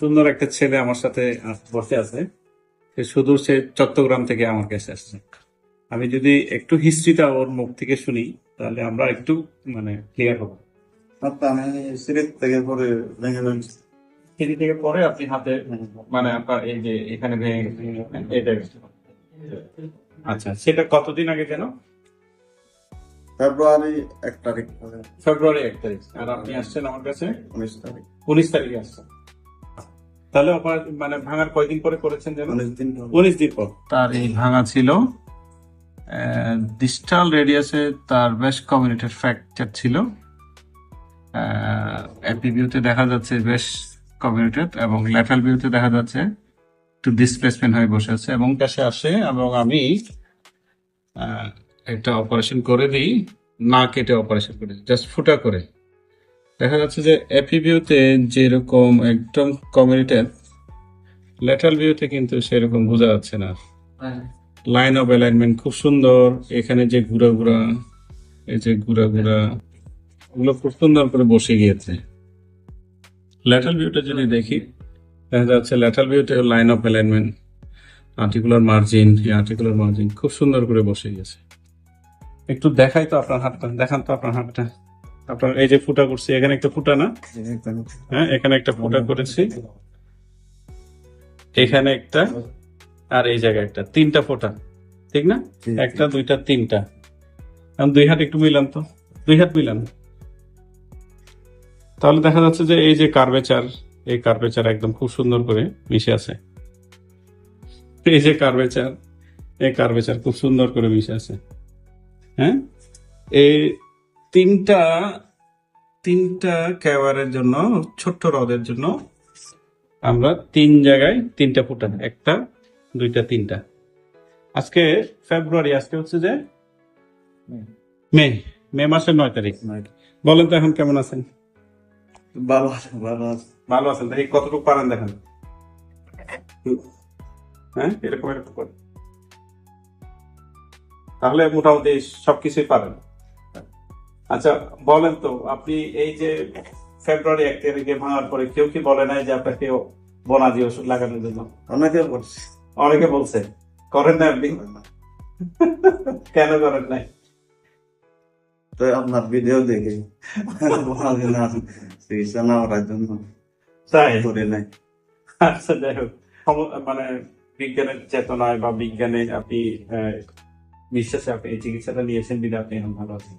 সুন্দর একটা ছেলে আমার সাথে বসে আছে। সে সুদূর সে চট্টগ্রাম থেকে আমার কাছে আসছে। আমি যদি একটু হিস্ট্রিটা ওর মুখ থেকে শুনি তাহলে আমরা একটু মানে ক্লিয়ার হব। আচ্ছা আমি সিলেট থেকে পরে সিঁড়ি থেকে পরে আপনি হাতে মানে আপনার এই যে এখানে ভেঙে এটা আচ্ছা সেটা কতদিন আগে যেন? ফেব্রুয়ারি এক তারিখ। ফেব্রুয়ারি এক তারিখ। আর আপনি আসছেন আমার কাছে? উনিশ তারিখ। উনিশ তারিখে আসছেন। তাহলে মানে ভাঙার কয়দিন পরে করেছেন যেন? উনিশ দিন পরে। উনিশ দিন পর। তার এই ভাঙা ছিল ডিস্টাল রেডিয়াসে তার বেশ কমিউনিটির ফ্র্যাকচার ছিল এপি ভিউতে দেখা যাচ্ছে বেশ কমিউনিটেড এবং ল্যাটারাল ভিউতে দেখা যাচ্ছে একটু ডিসপ্লেসমেন্ট হয়ে বসে আছে এবং কাছে আসে এবং আমি একটা অপারেশন করে দিই না কেটে অপারেশন করে জাস্ট ফুটা করে। দেখা যাচ্ছে যে এপি ভিউতে যেরকম একদম কমিউনিটেড ল্যাটারাল ভিউতে কিন্তু সেরকম বোঝা যাচ্ছে না। লাইন অফ অ্যালাইনমেন্ট খুব সুন্দর এখানে যে ঘুরা ঘুরা এই যে ঘুরা ঘুরা ওগুলো খুব সুন্দর করে বসে গিয়েছে। ল্যাটারাল ভিউটা যদি দেখি দেখা যাচ্ছে ল্যাটারাল ভিউতে line of alignment articular margin এই আর্টিকুলার মার্জিন খুব সুন্দর করে বসে গেছে একটু দেখাই তো আপনার হাতটা দেখান তো আপনার হাতটা। আপনার এই যে ফুটা করছি এখানে একটা ফুটা না? হ্যাঁ এখানে একটা ফুটা করেছি। এখানে একটা আর এই জায়গায় একটা। তিনটা ফোঁটা ঠিক না? একটা দুইটা তিনটা। এখন দুই হাত একটু মিলান তো। দুই হাত মিলান। তাহলে দেখা যাচ্ছে যে এই যে কার্বেচার এই কার্ভেচার একদম খুব সুন্দর করে মিশে আছে। এই যে কার্বেচার এই কার্ভেচার খুব সুন্দর করে মিশে আছে। হ্যাঁ? এই তিনটা তিনটা ক্যাওয়ারের জন্য ছোট্ট হ্রদের জন্য আমরা তিন জায়গায় তিনটা ফুটা একটা দুইটা তিনটা। আজকে ফেব্রুয়ারি আজকে হচ্ছে যে মে। মে মাসের নয় তারিখ। বলেন তো এখন কেমন আছেন? ভালো আছে ভালো আছে। ভালো আছেন। দেখি কতটুকু পারেন দেখেন। হ্যাঁ এরকম এরকম করে। তাহলে মোটামুটি সবকিছুই পারেন। আচ্ছা বলেন তো আপনি এই যে ফেব্রুয়ারি এক তারিখে ভাঙার পরে কেউ কি বলে নাই যে আপনাকে বনাজি ওষুধ লাগানোর জন্য? অনেকে করছে অনেকে বলছে। করেন না আপনি? কেন করেন নাই? তো আপনার ভিডিও দেখে চিকিৎসা না করার জন্য তাই? করে নাই। আচ্ছা যাই হোক। মানে বিজ্ঞানের চেতনায় বা বিজ্ঞানে আপনি বিশ্বাসে আপনি এই চিকিৎসাটা নিয়েছেন বিধে আপনি এখন ভালো আছেন।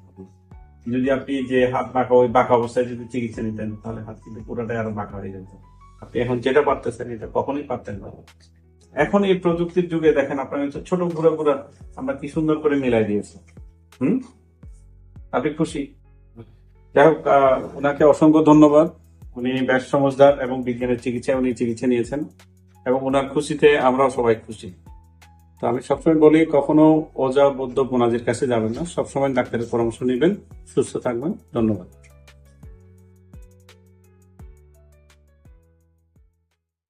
যদি আপনি যে হাত বাঁকা ওই বাঁকা অবস্থায় যদি চিকিৎসা নিতেন, তাহলে হাত কিন্তু পুরোটাই আরও বাঁকা হয়ে যেত। আপনি এখন যেটা পারতেছেন, এটা কখনোই পারতেন না। এখন এই প্রযুক্তির যুগে দেখেন, আপনার ছোট ঘুরা ঘুরা, আমরা কি সুন্দর করে মিলাই দিয়েছি। হুম? আপনি খুশি? যাই হোক ওনাকে অসংখ্য ধন্যবাদ। উনি বেশ সমজদার এবং বিজ্ঞানের চিকিৎসায় উনি চিকিৎসা নিয়েছেন এবং ওনার খুশিতে আমরাও সবাই খুশি। তো আমি সবসময় বলি, কখনো অজা বৌদ্ধ বোনাজির কাছে যাবেন না। সবসময় ডাক্তারের পরামর্শ নেবেন। সুস্থ থাকবেন। ধন্যবাদ।